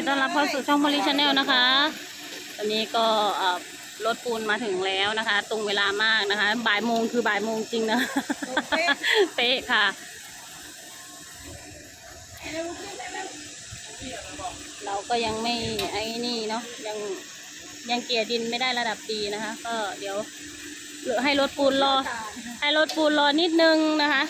ดีต้อนรับเข้าสู่ช่องมอลิชาแนลนะคะ ตอนนี้ก็รถปูนมาถึงแล้วนะคะ ตรงเวลามากนะคะ บ่ายโมงคือบ่ายโมงจริงนะเป๊ะค่ะ เราก็ยังไม่ไอ้นี่เนาะยังยังเกลี่ยดินไม่ได้ระดับดีนะคะ ก็เดี๋ยวให้รถปูนรอ ให้รถปูนรอนิดนึงนะคะ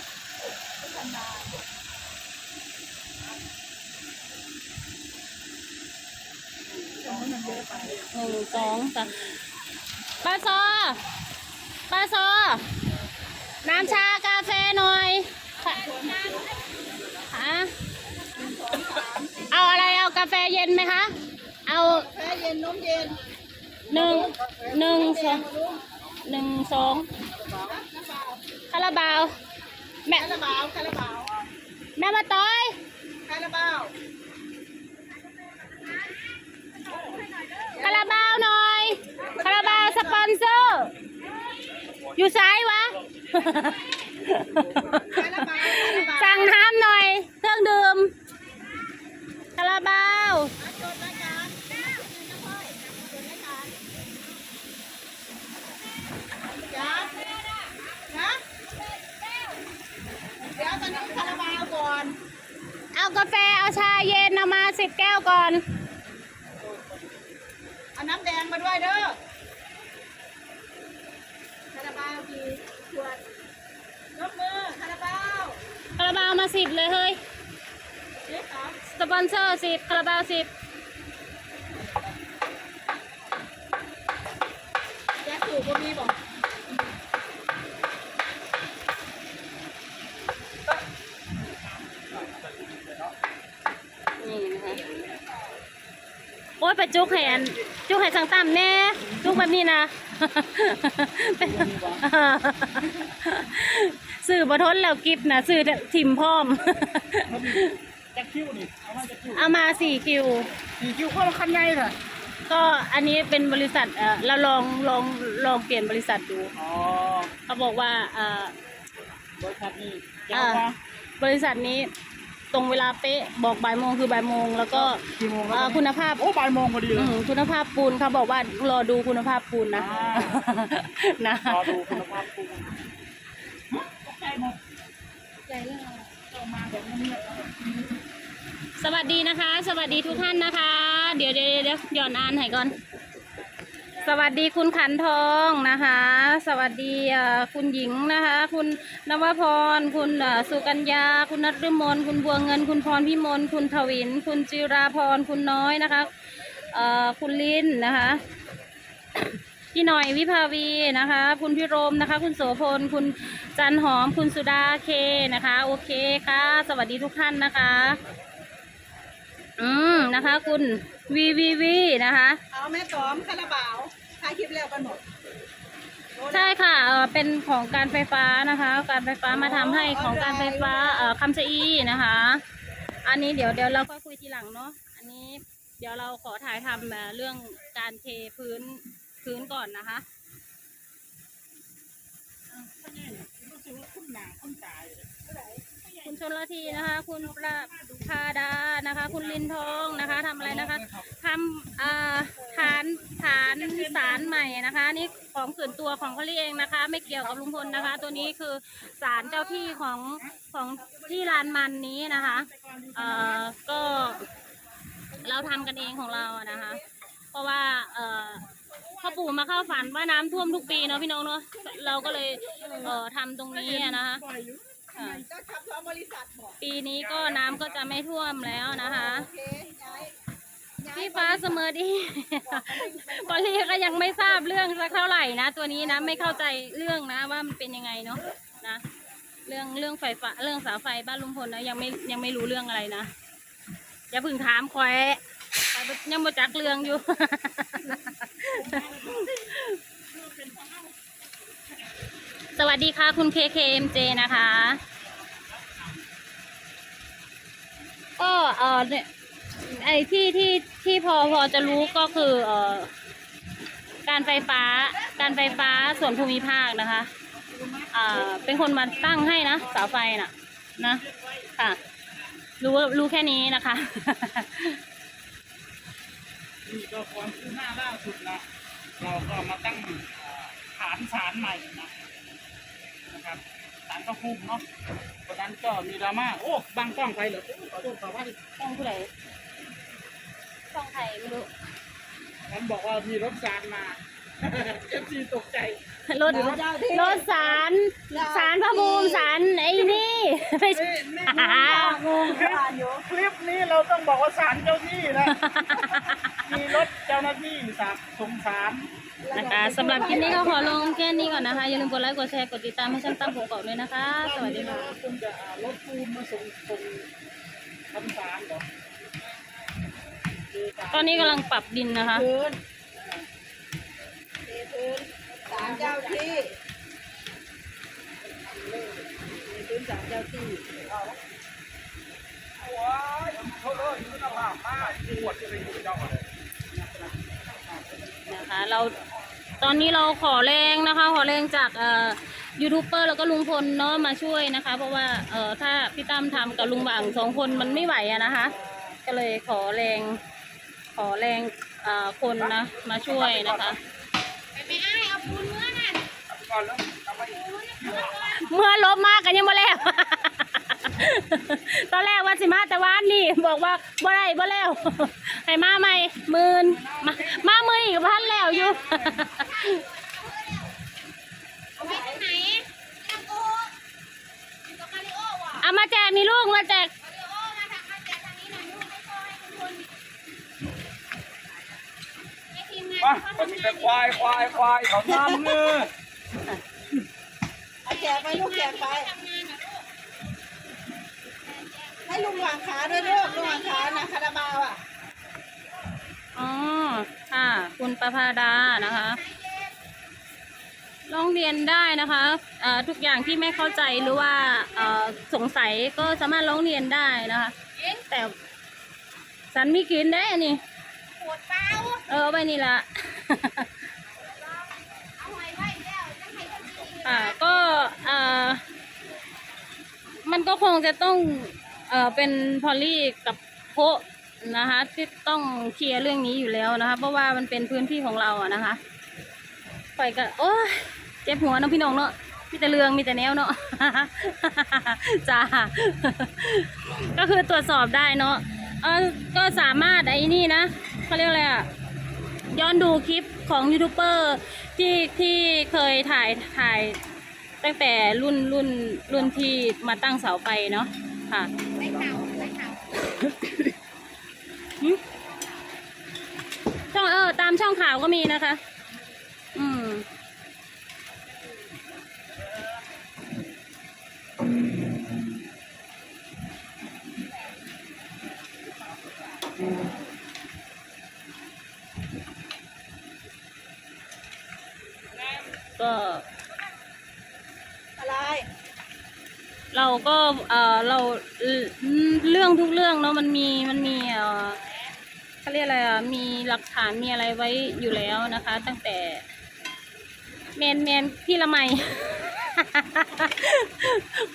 หนึ่ง สองสามป้าซอป้าซอ น้ำชากาแฟหน่อยค่ะฮะเอาอะไรเอากาแฟเย็นไหมคะ เอาแช่เย็นนมเย็นหนึ่งหนึ่งสองหนึ่งสองคาราบาวแม่คาราบาวคาราบาวแม่มาต้อยคาราบาวาราบาวหน่อยคาราบาวสปอนเซอร์ อยู่ซ้ายวะคาราบาวคาราบาวสั่งน้ำหน่อย เครื่องดื่มคาราบาวจดรายการจ้านะเดี๋ยวตอนนี้คาราบาวก่อนเอากาแฟ เอาชาเย็นเอามาสิบแก้วก่อน เอาน้ำแดงมาด้วยเด้อคาราบาวกี่ขวดยกมือคาราบาวคาราบาวมาสิบเลยเฮ้ยเด็กครับสปอนเซอร์สิบคาราบาวสิบแจ๊คสูบบ่มีบอก นี่นะคะ โอ้ยไปจุกให้อันจุกให้สังต่ำแน่จุกแบบนี้นะสื่อบทนแล้วกิฟนะสื่อทิมพร้อมจักคิวนี่เอามาจักคิวเอามาสี่คิวสี่คิวเข้าคันใหญ่เลยก็อันนี้เป็นบริษัทเออเราลองลองลองเปลี่ยนบริษัทดูอ๋อเขาบอกว่าเออบริษัทนี้เจ้าอ่าว่าบริษัทนี้ ตรงเวลาเป๊ะบอกบ่ายโมงคือบ่ายโมงแล้วก็กี่โมงเอ่แล้อวคุณภาพโอ้บ่ายโมงพอดีเลอืย มคุณภาพปูนเขาบอกว่ารอดูคุณภาพปูนนะอ่า นะรอดูคุณภาพปูนตกใจหมดใจเรื่องเข้ามาแบบเงียบสวัสดีนะคะ สวัสดีทุกท่านนะคะ เดี๋ยวเดี๋ยวเดี๋ยวหย่อนอ่านให้ก่อน สวัสดีคุณขันทองนะคะ สวัสดีคุณหญิงนะคะ คุณนวพร คุณสุกัญญา คุณนัทมนคุณบัวเงิน คุณพรพิมลคุณทวิน คุณจิราพร คุณน้อยนะคะคุณลินนะคะพี่หน่อยวิภาวีนะคะ คุณพิรมนะคะ คุณโสพล คุณจันหอม คุณสุดาเคนะคะ โอเคค่ะ สวัสดีทุกท่านนะคะ อืมนะคะ คุณวีวีวีนะคะ เอาแม่ตอมคาราบาวถ่ายคลิปแล้วกันหมดใช่ค่ะเออเป็นของการไฟฟ้านะคะ การไฟฟ้ามาทำให้ของการไฟฟ้าเอ่อคำชะอีนะคะ อันนี้เดี๋ยวเดี๋ยวเราก็คุยทีหลังเนาะ อันนี้เดี๋ยวเราขอถ่ายทำเอ่อเรื่องการเทพื้นพื้นก่อนนะคะรู้สึกว่าคุ้นหน้าคุ้นตาอยู่เลยคุณ ชนละทีนะคะ คุณประภาดานะคะ คุณลินทองนะคะทำอะไรนะคะทำอ่อฐานฐานสารใหม่นะคะ นี่ของส่วนตัวของเขาเองนะคะ ไม่เกี่ยวกับลุงพลนะคะ ตัวนี้คือสารเจ้าที่ของของที่ลานมันนี้นะคะเอ่อก็เราทำกันเองของเราอะนะคะ เพราะว่าเอ่อพ่อปู่มาเข้าฝันว่าน้ำท่วมทุกปีเนาะพี่น้องเนาะเราก็เลยเอ่อทำตรงนี้อะนะคะ ค่ะ จะขับรถบริษัทบอกปีนี้ก็น้ำก็จะไม่ท่วมแล้วนะคะ โอเคย้ายย้ายพี่ฟ้าเสมอดีพอลี่ก็ยังไม่ทราบเรื่องสักเท่าไหร่นะ ตัวนี้นะไม่เข้าใจเรื่องนะว่ามันเป็นยังไงเนาะนะ เรื่องเรื่องไฟฟ้าเรื่องเสาไฟบ้านลุงพลนะยังไม่ยังไม่รู้เรื่องอะไรนะอย่าเพึ่งถามคอยคอยยังบ่จักเรื่องอยู่ สวัสดีค่ะคุณ KKMJ นะคะ ก็เออเนี่ยไอที่ที่ที่พอพอจะรู้ก็คือเออการไฟฟ้าการไฟฟ้าส่วนภูมิภาคนะคะอ่าเป็นคนมาตั้งให้นะเสาไฟน่ะนะค่ะรู้รู้แค่นี้นะคะนี่ก็ความคืบหน้าล่าสุดนะเราก็มาตั้งฐานศาลใหม่นะ นะครับศาลพระภูมิเนาะวันนั้นก็มีดราม่าโอ้บางกล้องไปเหรอโอ้ขอโทษขอว่าช่องผู้ใดช่องไทยไม่รู้ฉันบอกว่ามีรถศาลมาเอฟซีตกใจรถรถสารสารพระภูมิสารไอ้นี่ไม่ใช่งงผ่านอยู่คลิปนี้เราต้องบอกว่าศาลเจ้าที่นะ สามสงสารนะคะสำหรับคลิปนี้ก็ขอลงแค่นี้ก่อนนะคะ อย่าลืมกดไลค์กดแชร์กดติดตามให้ช่างตั้งผมก่อนด้วยนะคะ สวัสดีค่ะคุณจะเอารถปูนมาส่งส่งทำศาลเหรอตอนนี้กำลังปรับดินนะคะพื้นเทพื้นศาลเจ้าที่มีพื้นศาลเจ้าที่ว้ายเขาเลยคุณภาพมากปวดจะไปดูเจ้าเลย นะคะ เราตอนนี้เราขอแรงนะคะ ขอแรงจากเอ่อยูทูบเบอร์แล้วก็ลุงพลเนาะมาช่วยนะคะ เพราะว่าเอ่อถ้าพี่ตั้มทำกับลุงบ่างสองคนมันไม่ไหวอะนะคะ ก็เลยขอแรง ขอแรงเอ่อคนนะมาช่วยนะคะก่อนแล้วทำไมเมื่อลบมากกันยังบ่แล้ว ตอนแรกว่าสิมาแต่วานนี่บอกว่าบ่ได้บ่แล้วให้มาใหม่หมื่นมามามืออีกพันแล้วอยู่เอามาแจกนี่ลูกมาแจกมาก็มีแต่ควายควายควายเขาทำเลยเอาแจกไปลูกแจกไป ให้ลุงวางขาด้วยลูกลุงวางขานะคาราบาวอะอ๋อค่ะ คุณประภาดานะคะร้องเรียนได้นะคะเอ่อทุกอย่างที่ไม่เข้าใจหรือว่าเอ่อสงสัยก็สามารถร้องเรียนได้นะคะ แต่ฉันไม่กินได้อันนี่ปวดเป้าเออเอาไปนี่ละเอาไว้ไว้แล้วจะให้คนดีค่ะก็เอ่อมันก็คงจะต้อง เอ่อเป็นพอลลี่กับโพนะคะที่ต้องเคลียร์เรื่องนี้อยู่แล้วนะคะ เพราะว่ามันเป็นพื้นที่ของเราอะนะคะปล่อยก็โอ้ยเจ็บหัวเนาะพี่น้องเนาะมีแต่เรืองมีแต่แนวเนาะจ้าก็คือตรวจสอบได้เนาะเออก็สามารถไอ้นี่นะเขาเรียกอะไรอะย้อนดูคลิปของยูทูบเบอร์ที่ที่เคยถ่ายถ่ายตั้งแต่รุ่นรุ่นรุ่นที่มาตั้งเสาไฟเนาะ ค่ะไม่เข่าไม่เข่าหึช่องเออตามช่องข่าวก็มีนะคะ อืม ก็ อะไร เราก็เออเราเรื่องทุกเรื่องเนาะมันมีมันมีเออเขาเรียกอะไรอะมีหลักฐานมีอะไรไว้อยู่แล้วนะคะ ตั้งแต่แมนแมนพี่ละไม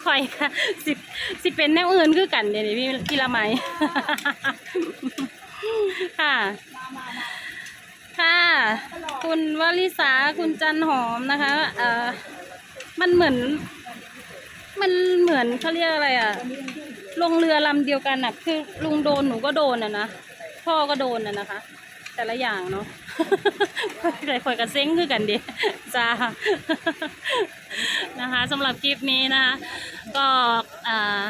คอยค่ะสิสิเป็นแนวอื่นคือกันเดี๋ยวนี้พี่พี่ละไมค่ะค่ะ คุณวลิสาคุณจันหอมนะคะ เออมันเหมือน มันเหมือนเขาเรียกอะไรอะลงเรือลำเดียวกันอะคือลุงโดนหนูก็โดนอะนะพ่อก็โดนอะนะคะ แต่ละอย่างเนาะ ใครคอยกันเซ้งคือกันดิจ้า นะคะสำหรับคลิปนี้นะคะ ก็อ่า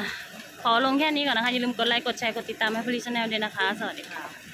ขอลงแค่นี้ก่อนนะคะ อย่าลืมกดไลค์กดแชร์กดติดตามให้พลิชแนลด้วยนะคะ สวัสดีค่ะ